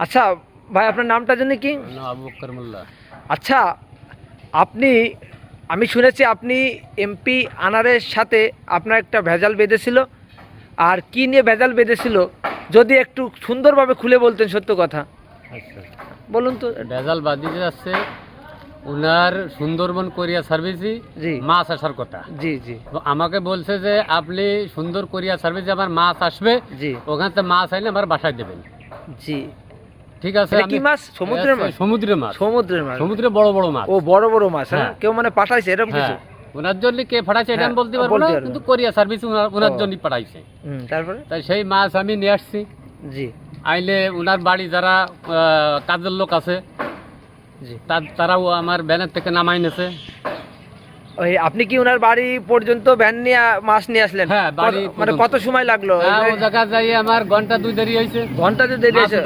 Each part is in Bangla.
আচ্ছা ভাই আপনার নামটা জানি কি? আবু মোল্লা। আচ্ছা আপনি আমি শুনেছি আপনি এমপি আনারের সাথে আপনার একটা ভেজাল বেঁধেছিল। আর কি নিয়ে ভেজাল বেঁধেছিল যদি একটু সুন্দরভাবে খুলে বলতেন সত্য কথা। আচ্ছা বলুন তো। ভেজাল বাদিতে যাচ্ছে ওনার সুন্দরবন কোরিয়া সার্ভিসই জি। মাছ আসার কথা। জি জি। আমাকে বলছে যে আপনি সুন্দর কোরিয়া সার্ভিসে আমার মাছ আসবে জি। ওখান থেকে মাছ আইলে আমার বাসায় দেবেন। জি। ঠিক আছে কি মাছ? সমুদ্রের মাছ? সমুদ্রের মাছ। সমুদ্রের মাছ। সমুদ্রে বড় বড় মাছ। ও বড় বড় মাছ হ্যাঁ? হ্যাঁ। কেউ মানে পাঠাইছে এরকম কিছু? হ্যাঁ। ওনার জন্য কে পাঠাইছে এটা আমি হ্যাঁ, বলতে পারব না কিন্তু কোরিয়া সার্ভিস ওনার জন্য পাঠাইছে। তারপরে? তাই সেই মাছ আমি নিয়ে আসছি। জি। আইলে ওনার বাড়ি যারা কাজের লোক আছে জি। তারাও আমার ব্যানার থেকে নামাই নেছে। ওই আপনি কি ওনার বাড়ি পর্যন্ত ভ্যান নিয়ে মাছ নিয়ে আসলেন? হ্যাঁ, বাড়ি মানে কত সময় লাগল? হ্যাঁ, ও জায়গা যাই আমার ঘণ্টা দুই দেরি হয়েছে ঘন্টাতে দেরি হয়েছে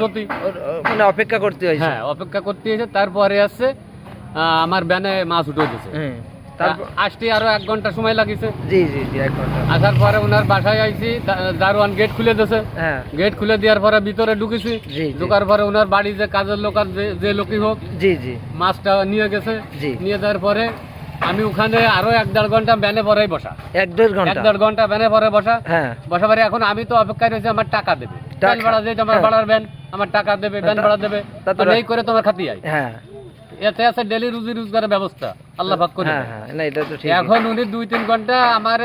মানে অপেক্ষা করতে হয়েছে হ্যাঁ অপেক্ষা করতে হয়েছে তারপরে আসছে আমার ব্যানে মাছ উঠে দিয়েছে আসতে আরও এক ঘণ্টা সময় লাগিছে। জি জি জি এক ঘণ্টা। আসার পরে ওনার বাসায় আইছি দারোয়ান গেট খুলে দিয়েছে হ্যাঁ। গেট খুলে দেওয়ার পরে ভিতরে ঢুকেছি। ঢোকার পরে ওনার বাড়ি যে কাজের লোক আর যে- যে লোকই হোক জি জি। মাছটা নিয়ে গেছে। জি। নিয়ে যাওয়ার পরে আমি ওখানে আরও এক দেড় ঘণ্টা ব্যানে পরেই বসা। এক দেড় ঘণ্টা? এক দেড় ঘণ্টা ব্যানে পরে বসা। হ্যাঁ। বসা পরে এখন আমি তো অপেক্ষায় রয়েছে আমার টাকা দেবে। ব্যান ভাড়া যেটা আমার হ্যাঁ। ভাড়ার ব্যান আমার টাকা দেবে ব্যান ভাড়া দেবে। এই করে তোমার খাতি আই হ্যাঁ। এতে আছে ডেলি রুজি রোজগারের ব্যবস্থা। আল্লাহ পাক করে হ্যাঁ দেয়। হ্যাঁ। না এটা তো ঠিক। এখন উনি দুই তিন ঘণ্টা আমার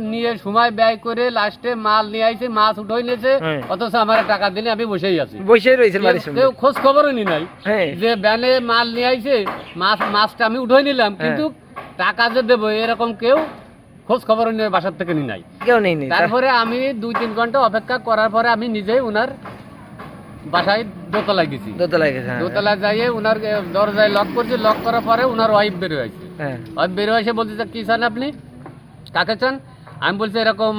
নিয়ে সময় ব্যয় করে লাস্টে মাল নিয়ে আইছে মাছ উঠোই নিয়েছে। অথচ আমার টাকা দিলে আমি বসেই আছি। বসেই বাড়ির কেউ- খোঁজ খবরও নি নাই যে ব্যানে মাল নিয়ে আইছে মাছ মাছটা আমি উঠোই নিলাম। কিন্তু টাকা যে দেবো এরকম কেউ খোঁজ খবর নিয়ে বাসার থেকে নি নাই। কেউ নেই তারপরে আমি দুই তিন ঘণ্টা অপেক্ষা করার পরে আমি নিজেই উনার বাসায় দোতলায় গেছি। দোতলায় গেছি হ্যাঁ। দোতলায় যাইয়ে উনার দরজায় লক করছি লক করার পরে উনার ওয়াইফ বেরোয় হ্যাঁ। ওয়াইফ বেরোয় হয়েছে বলছে যে, কি চান আপনি? কাকে চান? আমি বলছি এরকম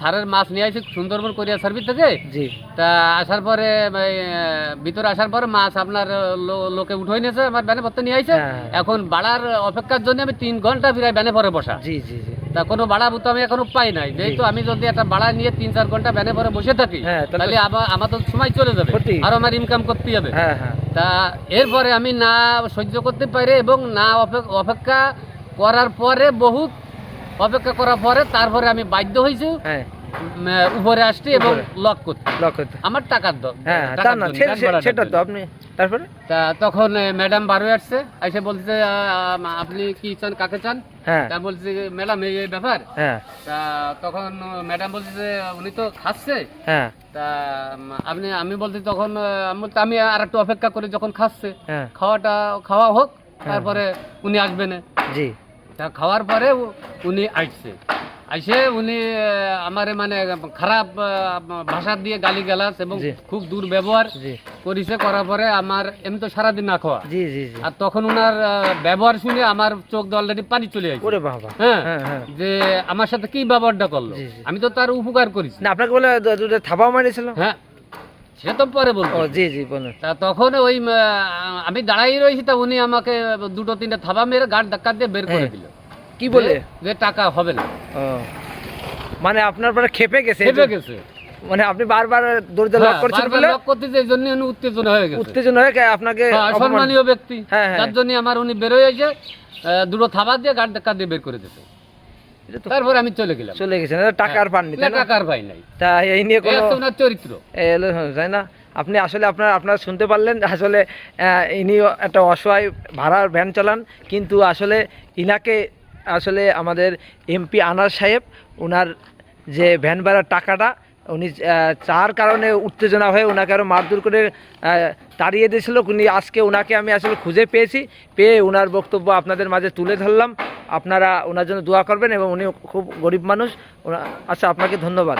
সারের মাছ নিয়ে আসি সুন্দরবন কোরিয়া সার্ভিস থেকে জি। তা আসার পরে ভিতরে আসার পরে মাছ আপনার লোকে উঠে নিয়েছে আমার ব্যানে ভর্তি নিয়ে আইছে। হ্যাঁ। এখন বাড়ার অপেক্ষার জন্য আমি তিন ঘণ্টা প্রায় ব্যানে পরে বসা। জি জি তা কোনো ভাড়া তো আমি এখনও পাই নাই। যেহেতু আমি যদি একটা ভাড়া নিয়ে তিন চার ঘণ্টা ব্যানে পরে বসে থাকি হ্যাঁ, তাহলে- আবার আমার তো সময় চলে যাবে। আর আমার ইনকাম করতে হবে। হ্যাঁ হ্যাঁ। তা এরপরে আমি না সহ্য করতে পারি এবং না অপে- অপেক্ষা করার পরে বহুত অপেক্ষা করার পরে তারপরে আমি বাধ্য হয়েছি হ্যাঁ। উপরে আসছি এবং লক করতে। লক করতে। আমার টাকার দ- হ্যাঁ ভাড়াটার সেটা তো আপনি তারপরে? তা তখন ম্যাডাম বারো আসছে এসে বলছে আপনি কি চান কাকে চান? হ্যাঁ। তা বলছে ম্যাডাম এই ব্যাপার। হ্যাঁ। তা তখন ম্যাডাম বলছে যে উনি তো খাচ্ছে। হ্যাঁ। তা আপনি আমি বলছি তখন আমি আর একটু অপেক্ষা করি যখন খাচ্ছে। হ্যাঁ। খাওয়াটা খাওয়া হোক তারপরে উনি আসবেন। জি। তা খাওয়ার পরে উনি আসছে। আসে উনি আমার মানে খারাপ ভাষা দিয়ে গালি গালাস এবং খুব দুর্ব্যবহার করেছে করার পরে আমার এমনি তো সারাদিন না খাওয়া। আর তখন উনার ব্যবহার শুনে আমার চোখ অলরেডি পানি চলে আসে। ওরে বাবা। হ্যাঁ হ্যাঁ হ্যাঁ। যে আমার সাথে কি ব্যবহারটা করল। আমি তো তার উপকার করেছি। না আপনাকে বলে থাবা মারিছিল হ্যাঁ। সে তো পরে বলব। জি জি বলুন। তা তখন ওই আমি দাঁড়াই রয়েছি তা উনি আমাকে দুটো তিনটে থাবা মেরে গাড় ধাক্কা দিয়ে বের করে হ্যাঁ। দিল। কি বলে? যে- টাকা হবে না। মানে আপনার পরে খেপে গেছে? খেপে গেছে। মানে আপনি বারবার দরজা লক হ্যাঁ, করছেন বলে? লক করতে যে এই জন্য উনি উত্তেজনা হয়ে গেছে। উত্তেজনা হয়ে গে- আপনাকে হ্যাঁ, অপমান- সম্মানীয় ব্যক্তি। হ্যাঁ, হ্যাঁ। যার জন্য আমার উনি বেরোয় এসে আহ, দুটো থাবা দিয়ে গাড় ধাক্কা দিয়ে বের করে দিতে তারপরে আমি চলে গেলাম। চলে গেছেন এটা টাকা আর পাননি টাকার ভাই নাই। তা এই নিয়ে কোনো চরিত্র। তাই না? আপনি আসলে আপনার আপনারা শুনতে পারলেন আসলে ইনি একটা অসহায় ভাড়ার ভ্যান চালান কিন্তু আসলে ইনাকে আসলে আমাদের এমপি আনার সাহেব ওনার যে ভ্যান ভাড়ার টাকাটা উনি চার কারণে উত্তেজনা হয়ে ওনাকে আরও মারধর করে তাড়িয়ে দিয়েছিল। উনি আজকে ওনাকে আমি আসলে খুঁজে পেয়েছি পেয়ে ওনার বক্তব্য আপনাদের মাঝে তুলে ধরলাম। আপনারা ওনার জন্য দোয়া করবেন এবং উনি খুব গরিব মানুষ। আচ্ছা আপনাকে ধন্যবাদ।